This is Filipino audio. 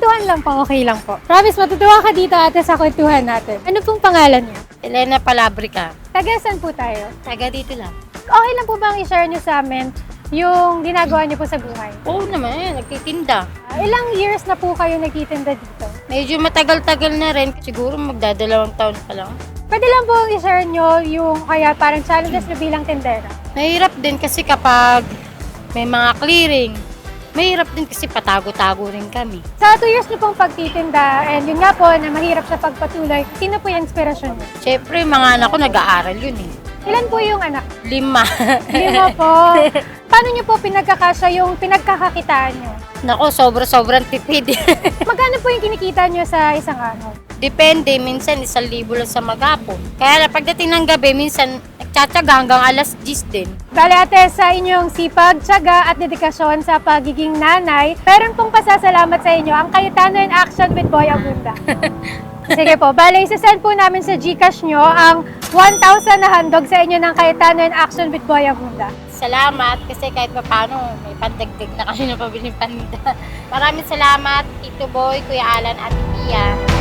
lang po, okay lang po. Promise, matutuwa ka dito ate sa kwentuhan natin. Ano pong pangalan niyo? Elena Palabrica. Taga saan po tayo? Taga dito lang. Okay lang po bang i-share niyo sa amin yung ginagawa niyo po sa buhay? Oo naman, nagtitinda. Ah, ilang years na po kayo nagtitinda dito? Medyo matagal-tagal na rin. Siguro magdadalawang taon pa lang. Pwede lang po i-share niyo yung kaya parang challenges niyo bilang tindera. Mahirap din kasi kapag may mga clearing, mahirap din kasi patago-tago rin kami. Sa 2 years niyo pong pagtitinda, and yun nga po na mahirap sa pagpatuloy, sino po yung inspirasyon niyo? Siyempre, mga anak ko nag-aaral yun eh. Ilan po yung anak? Lima. Lima po. Paano niyo po pinagkakasya yung pinagkakakitaan niyo? Nako, sobra-sobrang tipid. Magkano po yung kinikita niyo sa isang araw? Depende, minsan isang libo lang sa maghapon. Kaya pagdating ng gabi, minsan nagtsatsaga hanggang alas 10 din. Bale ate, sa inyong sipag, tiyaga at dedikasyon sa pagiging nanay, meron pong pasasalamat sa inyo ang Cayetano in Action with Boy Abunda. Sige po, bale, isasend po namin sa Gcash nyo ang 1,000 na handog sa inyo ng Cayetano in Action with Boy Abunda. Salamat kasi kahit pa paano, may pandagdag na kami na pabiling paninda. Maraming salamat, Tito Boy, Kuya Alan at Pia.